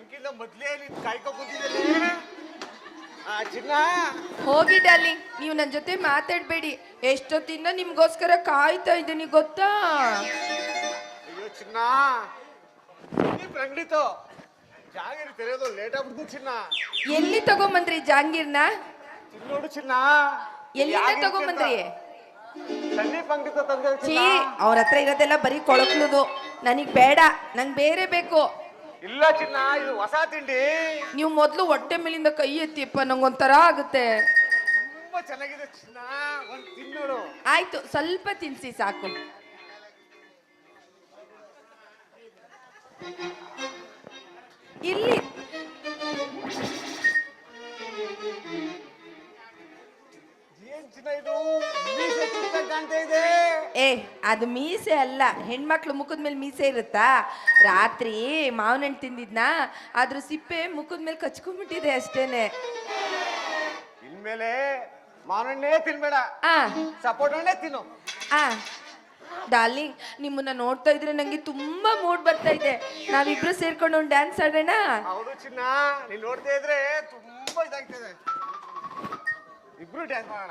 ನಂಗಿಂತ ಮೊದ್ಲೇ ನೀನ್ ಕಾಯ್ಕೊ ಕೂತಿದ್ದಲ್ಲಿ. ಆ ಚಿನ್ನ. ಹೋಗಿ ಡಾರ್ಲಿಂಗ್ ನೀವು ನನ್ನ ಜೊತೆ ಮಾತಾಡಬೇಡಿ. ಎಷ್ಟೊತ್ತಿಂದ ನಿಮ್ಗೋಸ್ಕರ ಕಾಯ್ತಾ ಇದ್ದೀನಿ ಗೊತ್ತಾ? ಅಯ್ಯೋ ಚಿನ್ನ. ನೀವ್ ಅಂಗಡಿತು ಜಾಗಿರಿ ತೆರೆಯೋದು ಲೇಟ್ ಆಗ್ಬಿಡ್ತು ಚಿನ್ನ. ಎಲ್ಲಿ ತಗೊಂಬಂದ್ರಿ ಜಾಂಗೀರ್ನ? ಚಿನ್ನ ನೋಡು ಚಿನ್ನ. ಎಲ್ಲಿಂದ ತಗೊಂಬಂದ್ರಿ? ಸಂದೀಪ್ ಅಂಗಡಿ ತಂದೆ ಚೀ ಅವ್ರ ಹತ್ರ ಇರೋದೆಲ್ಲ ಬರೀ ಕೊಳಕ್ಲುದು ನನಗ್ ಬೇಡ ನಂಗೆ ಬೇರೆ ಬೇಕು. ಇಲ್ಲ ಚಿನ್ನ ಇದು ಹೊಸ ತಿಂಡಿ. ನೀವು ಮೊದಲು ಹೊಟ್ಟೆ ಮೇಲಿಂದ ಕೈ ಎತ್ತಿಯಪ್ಪ ನಂಗೊಂಥರ ಆಗುತ್ತೆ. ತುಂಬಾ ಚೆನ್ನಾಗಿದೆ ಚಿನ್ನ ಒಂದ್ ತಿನ್ನೋಡು. ಆಯ್ತು ಸ್ವಲ್ಪ ತಿನ್ಸಿ ಸಾಕು. ಇಲ್ಲಿ. ಅದು ಮೀಸೆ ಅಲ್ಲ. ಹೆಣ್ಮಕ್ಳು ಮುಖದ ಮೇಲೆ ಮೀಸೆ ಇರುತ್ತಾ? ರಾತ್ರಿ ಮಾವಿನ ಹಣ್ಣು ತಿಂದಿದ್ನಾ? ಅದ್ರ ಸಿಪ್ಪೆ ಮುಖದ ಮೇಲೆ ಕಚ್ಕೊಂಡ್ಬಿಟ್ಟಿದೆ ಅಷ್ಟೇನೆ. ಇನ್ಮೇಲೆ ಮಾವನಣ್ಣೇ ತಿನ್ಬೇಡ. ಆ. ಸಪೋರ್ಟ್ ಹಣ್ಣೇ ತಿನ್ನು. ಆ. ಡಾರ್ಲಿಂಗ್ ನಿಮ್ಮನ್ನ ನೋಡ್ತಾ ಇದ್ರೆ ನಂಗೆ ತುಂಬಾ ಮೂಡ್ ಬರ್ತಾ ಇದೆ. ನಾವಿಬ್ರು ಸೇರ್ಕೊಂಡು ಒಂದು ಡ್ಯಾನ್ಸ್ ಆಡೋಣ? ಹೌದು ಚಿನ್ನ ನೀನ್ ನೋಡ್ತಾ ಇದ್ರೆ ತುಂಬಾ ಇದಾಗ್ತದೆ. ಇಬ್ರು ಡ್ಯಾನ್ಸ್ ಮಾಡೋಣ.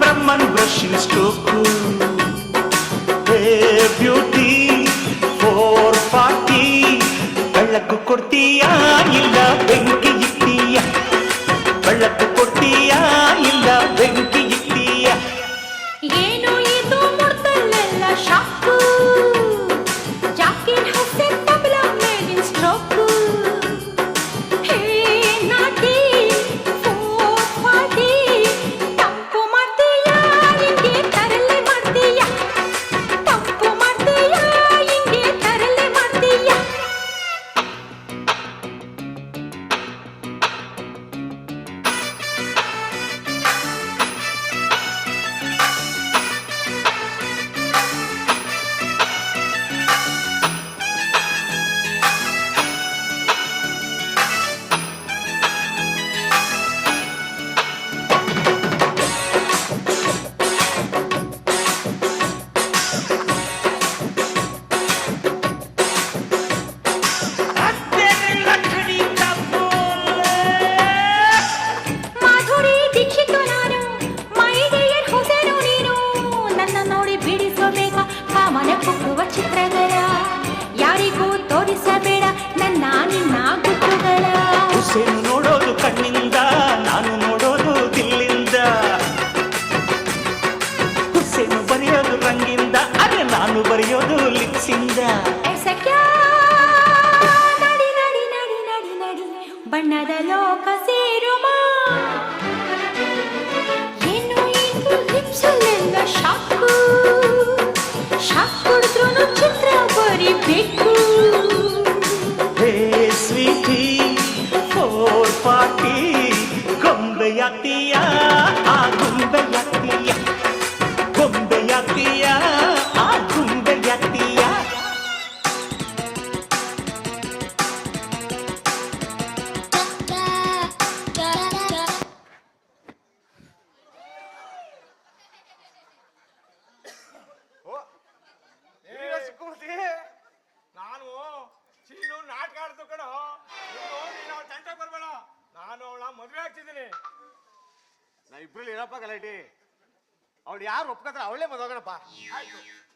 Brahman, but she's too cool. Hey, beauty, for party. வெள்ளக்கு கொடுத்தியா இல்ல வெங்கி இத்தியா வெள்ளக்கு ಬರೆಯೋದು ಲಿಪ್ಸಿಂದ ಐಸಕ್ಯ ನಡಿ ನಡಿ ನಡಿ ನಡಿ ನಡಿ ಬಣ್ಣದ ಲೋಕ ಸೇರುಮ ಏನು ಇದು ಲಿಪ್ಸಲ್ಲೆಲ್ಲ ಶಾಕು ಶಾಕ್ ಕುಡಿದ್ರು ಚಿತ್ರ ಬರಿಬೇಕು ಹೇ ಸ್ವೀಟಿ ಫೋರ್ ಪಾರ್ಟಿ ಗೊಂಬೆಯಾಗ್ತೀಯ ಮದುವೆ ಆಗ್ತಿದ್ದೀನಿ. ನಾ ಇಬ್ರಲ್ಲಿ ಏನಪ್ಪ ಗಲಾಟಿ. ಅವಳು ಯಾರು ಒಪ್ಕೊತಾರ ಅವಳೇ ಮದುವೆ ಆಗೋಣಪ್ಪ. ಆಯ್ತು.